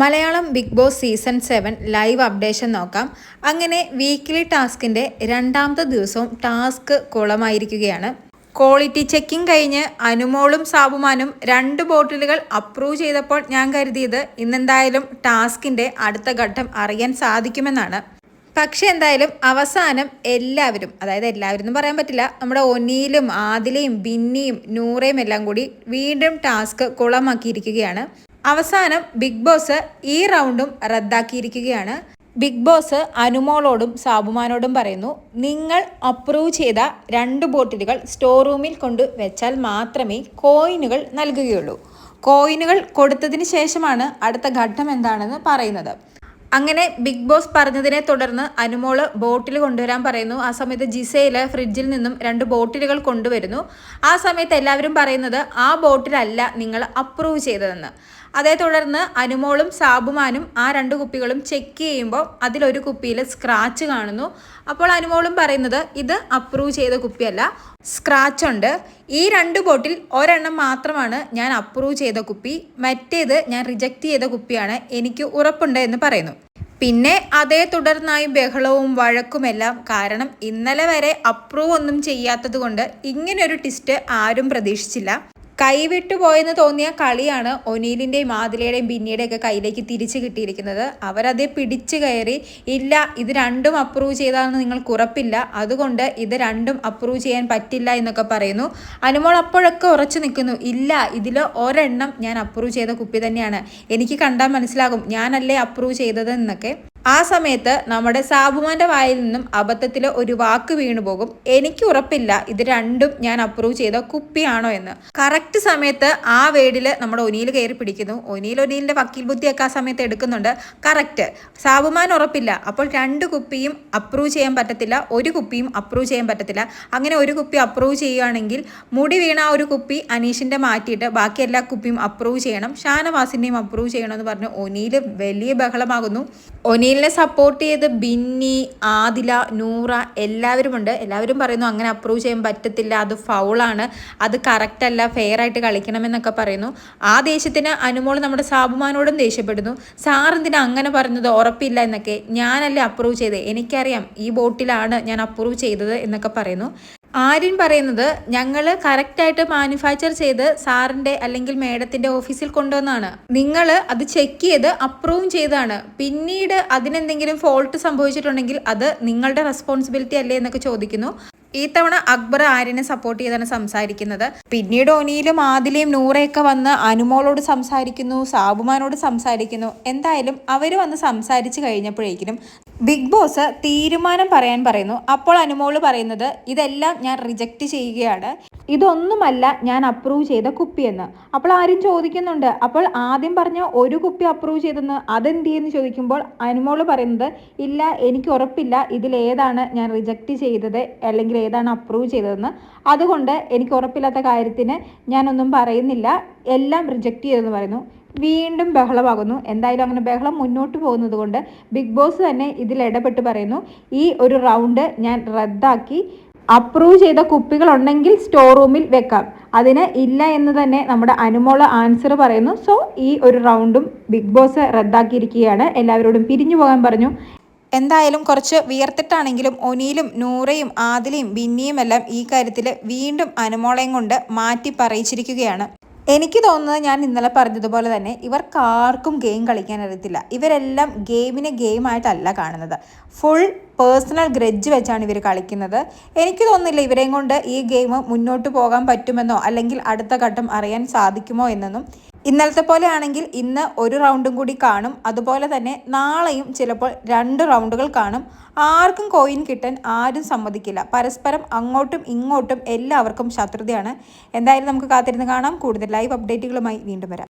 Malayalam Bigg Boss season seven live updation നോക്കാം. അങ്ങനെ weekly ടാസ്കിന്റെ രണ്ടാമത്തെ ദിവസവും ടാസ്ക് കുളമായിരിക്കുകയാണ്. ക്വാളിറ്റി ചെക്കിംഗ് കഴിഞ്ഞ് അനുമോളും സാബുമാനും രണ്ട് ബോട്ടിലുകൾ അപ്രൂവ് ചെയ്തപ്പോൾ ഞാൻ കരുതിയത് ഇന്നെന്തായാലും ടാസ്കിന്റെ അടുത്ത ഘട്ടം അറിയാൻ സാധിക്കുമെന്നാണ്. പക്ഷെ എന്തായാലും അവസാനം എല്ലാവരും അതായത് എല്ലാവരും എന്ന് പറയാൻ പറ്റില്ല നമ്മുടെ ഒനീലും ആദിലയും ബിന്നിയും നൂറയും എല്ലാം കൂടി വീണ്ടും ടാസ്ക് കുളമാക്കിയിരിക്കുകയാണ്. അവസാനം ബിഗ് ബോസ് ഈ റൗണ്ടും റദ്ദാക്കിയിരിക്കുകയാണ്. ബിഗ് ബോസ് അനുമോളോടും സാബുമാനോടും പറയുന്നു നിങ്ങൾ അപ്രൂവ് ചെയ്ത രണ്ട് ബോട്ടിലുകൾ സ്റ്റോർ റൂമിൽ കൊണ്ട് വെച്ചാൽ മാത്രമേ കോയിനുകൾ നൽകുകയുള്ളൂ. കോയിനുകൾ കൊടുത്തതിന് ശേഷമാണ് അടുത്ത ഘട്ടം എന്താണെന്ന് പറയുന്നത്. അങ്ങനെ ബിഗ് ബോസ് പറഞ്ഞതിനെ തുടർന്ന് അനുമോൾ ബോട്ടിൽ കൊണ്ടുവരാൻ പറയുന്നു. ആ സമയത്ത് ജിസയിൽ ഫ്രിഡ്ജിൽ നിന്നും രണ്ട് ബോട്ടിലുകൾ കൊണ്ടുവരുന്നു. ആ സമയത്ത് എല്ലാവരും പറയുന്നത് ആ ബോട്ടിലല്ല നിങ്ങൾ അപ്രൂവ് ചെയ്തതെന്ന്. അതേ തുടർന്ന് അനുമോളും സാബുമാനും ആ രണ്ട് കുപ്പികളും ചെക്ക് ചെയ്യുമ്പോൾ അതിലൊരു കുപ്പിയിൽ സ്ക്രാച്ച് കാണുന്നു. അപ്പോൾ അനുമോളും പറയുന്നത് ഇത് അപ്രൂവ് ചെയ്ത കുപ്പിയല്ല സ്ക്രാച്ച് ഉണ്ട്. ഈ രണ്ട് ബോട്ടിൽ ഒരെണ്ണം മാത്രമാണ് ഞാൻ അപ്രൂവ് ചെയ്ത കുപ്പി. മറ്റേത് ഞാൻ റിജക്റ്റ് ചെയ്ത കുപ്പിയാണ്. എനിക്ക് ഉറപ്പുണ്ട് എന്ന് പറയുന്നു. പിന്നെ അതേ തുടർന്നായി ബഹളവും വഴക്കുമെല്ലാം കാരണം ഇന്നലെ വരെ അപ്രൂവ് ഒന്നും ചെയ്യാത്തത് കൊണ്ട് ഇങ്ങനൊരു ടിസ്റ്റ് ആരും പ്രതീക്ഷിച്ചില്ല. കൈവിട്ടു പോയെന്ന് തോന്നിയ കളിയാണ് ഒനീലിന്റെയും ആദിലയുടെയും ബിന്നിയുടെയൊക്കെ കയ്യിലേക്ക് തിരിച്ചു കിട്ടിയിരിക്കുന്നത്. അവരതേ പിടിച്ചു കയറി ഇല്ല ഇത് രണ്ടും അപ്രൂവ് ചെയ്താണെന്ന് നിങ്ങൾക്ക് ഉറപ്പില്ല. അതുകൊണ്ട് ഇത് രണ്ടും അപ്രൂവ് ചെയ്യാൻ പറ്റില്ല എന്നൊക്കെ പറയുന്നു. അനുമോൾ അപ്പോഴൊക്കെ ഉറച്ചു നിൽക്കുന്നു. ഇല്ല ഇതിൽ ഒരെണ്ണം ഞാൻ അപ്രൂവ് ചെയ്ത കുപ്പി തന്നെയാണ്. എനിക്ക് കണ്ടാൽ മനസ്സിലാകും. ഞാനല്ലേ അപ്രൂവ് ചെയ്തത് എന്നൊക്കെ ആ സമയത്ത് നമ്മുടെ സാബുമാന്റെ വായിൽ നിന്നും അബദ്ധത്തിൽ ഒരു വാക്ക് വീണു പോകും. എനിക്ക് ഉറപ്പില്ല ഇത് രണ്ടും ഞാൻ അപ്രൂവ് ചെയ്ത കുപ്പിയാണോ എന്ന്. കറക്റ്റ് സമയത്ത് ആ വേടിൽ നമ്മുടെ ഒനിയിൽ കയറി പിടിക്കുന്നു. ഒനിയിൽ ഒനിയിലിന്റെ വക്കീൽ ബുദ്ധിയൊക്കെ ആ സമയത്ത് എടുക്കുന്നുണ്ട്. കറക്റ്റ് സാബുമാൻ ഉറപ്പില്ല. അപ്പോൾ രണ്ട് കുപ്പിയും അപ്രൂവ് ചെയ്യാൻ പറ്റത്തില്ല ഒരു കുപ്പിയും അപ്രൂവ് ചെയ്യാൻ പറ്റത്തില്ല. അങ്ങനെ ഒരു കുപ്പി അപ്രൂവ് ചെയ്യുകയാണെങ്കിൽ മുടി വീണ ഒരു കുപ്പി അനീഷിന്റെ മാറ്റിയിട്ട് ബാക്കി എല്ലാ കുപ്പിയും അപ്രൂവ് ചെയ്യണം. ഷാനവാസിന്റെയും അപ്രൂവ് ചെയ്യണമെന്ന് പറഞ്ഞ് ഒനിയിൽ വലിയ ബഹളമാകുന്നു. ഒനി സുനിലിനെ സപ്പോർട്ട് ചെയ്ത് ബിന്നി ആദില നൂറ എല്ലാവരും ഉണ്ട് എല്ലാവരും പറയുന്നു അങ്ങനെ അപ്രൂവ് ചെയ്യാൻ പറ്റത്തില്ല. അത് ഫൗളാണ് അത് കറക്റ്റ് അല്ല. ഫെയർ ആയിട്ട് കളിക്കണമെന്നൊക്കെ പറയുന്നു. ആ ദേഷ്യത്തിന് അനുമോൾ നമ്മുടെ സാബുമാനോടും ദേഷ്യപ്പെടുന്നു. സാർ എന്തിനാ അങ്ങനെ പറഞ്ഞത്? ഉറപ്പില്ല എന്നൊക്കെ. ഞാനല്ലേ അപ്രൂവ് ചെയ്തത് എനിക്കറിയാം. ഈ ബോട്ടിലാണ് ഞാൻ അപ്രൂവ് ചെയ്തത് എന്നൊക്കെ പറയുന്നു. ആര്യൻ പറയുന്നത് ഞങ്ങൾ കറക്റ്റായിട്ട് മാനുഫാക്ചർ ചെയ്ത് സാറിന്റെ അല്ലെങ്കിൽ മേഡത്തിന്റെ ഓഫീസിൽ കൊണ്ടുവന്നാണ്. നിങ്ങൾ അത് ചെക്ക് ചെയ്ത് അപ്രൂവ് ചെയ്താണ് പിന്നീട് അതിനെന്തെങ്കിലും ഫോൾട്ട് സംഭവിച്ചിട്ടുണ്ടെങ്കിൽ അത് നിങ്ങളുടെ റെസ്പോൺസിബിലിറ്റി അല്ലേ എന്നൊക്കെ ചോദിക്കുന്നു. ഈ തവണ അക്ബർ ആര്യനെ സപ്പോർട്ട് ചെയ്താണ് സംസാരിക്കുന്നത്. പിന്നീട് ഒനിയിലും ആദിലയും നൂറയൊക്കെ വന്ന് അനുമോളോട് സംസാരിക്കുന്നു സാബുമാനോട് സംസാരിക്കുന്നു. എന്തായാലും അവർ വന്ന് സംസാരിച്ച് കഴിഞ്ഞപ്പോഴേക്കും ബിഗ് ബോസ് തീരുമാനം പറയാൻ പറയുന്നു. അപ്പോൾ അനുമോൾ പറയുന്നത് ഇതെല്ലാം ഞാൻ റിജക്റ്റ് ചെയ്യുകയാണ്. ഇതൊന്നുമല്ല ഞാൻ അപ്രൂവ് ചെയ്ത കുപ്പിയെന്ന് അപ്പോൾ ആരും ചോദിക്കുന്നുണ്ട്. അപ്പോൾ ആദ്യം പറഞ്ഞ ഒരു കുപ്പി അപ്രൂവ് ചെയ്തെന്ന് അതെന്തിയെന്ന് ചോദിക്കുമ്പോൾ അനുമോൾ പറയുന്നത് ഇല്ല എനിക്ക് ഉറപ്പില്ല. ഇതിലേതാണ് ഞാൻ റിജക്റ്റ് ചെയ്തത്? അല്ലെങ്കിൽ ഏതാണ് അപ്രൂവ് ചെയ്തതെന്ന്? അതുകൊണ്ട് എനിക്ക് ഉറപ്പില്ലാത്ത കാര്യത്തിന് ഞാനൊന്നും പറയുന്നില്ല. എല്ലാം റിജക്റ്റ് ചെയ്തെന്ന് പറയുന്നു. വീണ്ടും ബഹളമാകുന്നു. എന്തായാലും അങ്ങനെ ബഹളം മുന്നോട്ട് പോകുന്നത് കൊണ്ട് ബിഗ് ബോസ് തന്നെ ഇതിൽ ഇടപെട്ട് പറയുന്നു. ഈ ഒരു റൗണ്ട് ഞാൻ റദ്ദാക്കി. അപ്രൂവ് ചെയ്ത കുപ്പികളുണ്ടെങ്കിൽ സ്റ്റോർ റൂമിൽ വെക്കാം. അതിന് ഇല്ല എന്ന് തന്നെ നമ്മുടെ അനുമോള ആൻസർ പറയുന്നു. സോ ഈ ഒരു റൗണ്ടും ബിഗ് ബോസ് റദ്ദാക്കിയിരിക്കുകയാണ്. എല്ലാവരോടും പിരിഞ്ഞു പോകാൻ പറഞ്ഞു. എന്തായാലും കുറച്ച് വിയർത്തിട്ടാണെങ്കിലും ഒനിയിലും നൂറയും ആദിലയും ബിന്നിയും എല്ലാം ഈ കാര്യത്തിൽ വീണ്ടും അനുമോളയും കൊണ്ട് മാറ്റി പറയിച്ചിരിക്കുകയാണ്. എനിക്ക് തോന്നുന്നത് ഞാൻ ഇന്നലെ പറഞ്ഞതുപോലെ തന്നെ ഇവർക്ക് ആർക്കും ഗെയിം കളിക്കാൻ അറിയത്തില്ല. ഇവരെല്ലാം ഗെയിമിനെ ഗെയിമായിട്ടല്ല കാണുന്നത്. ഫുൾ പേഴ്സണൽ ഗ്രഡ്ജ് വെച്ചാണ് ഇവർ കളിക്കുന്നത്. എനിക്ക് തോന്നുന്നില്ല ഇവരെയും കൊണ്ട് ഈ ഗെയിം മുന്നോട്ട് പോകാൻ പറ്റുമെന്നോ അല്ലെങ്കിൽ അടുത്ത ഘട്ടം അറിയാൻ സാധിക്കുമോ എന്നൊന്നും ഇന്നലത്തെ പോലെ ആണെങ്കിൽ ഇന്ന് ഒരു റൗണ്ടും കൂടി കാണും. അതുപോലെ തന്നെ നാളെയും ചിലപ്പോൾ രണ്ട് റൗണ്ടുകൾ കാണും. ആർക്കും കോയിൻ കിട്ടാൻ ആരും സമ്മതിക്കില്ല. പരസ്പരം അങ്ങോട്ടും ഇങ്ങോട്ടും എല്ലാവർക്കും ശത്രുതയാണ്. എന്തായാലും നമുക്ക് കാത്തിരുന്ന് കാണാം. കൂടുതൽ ലൈവ് അപ്ഡേറ്റുകളുമായി വീണ്ടും വരാം.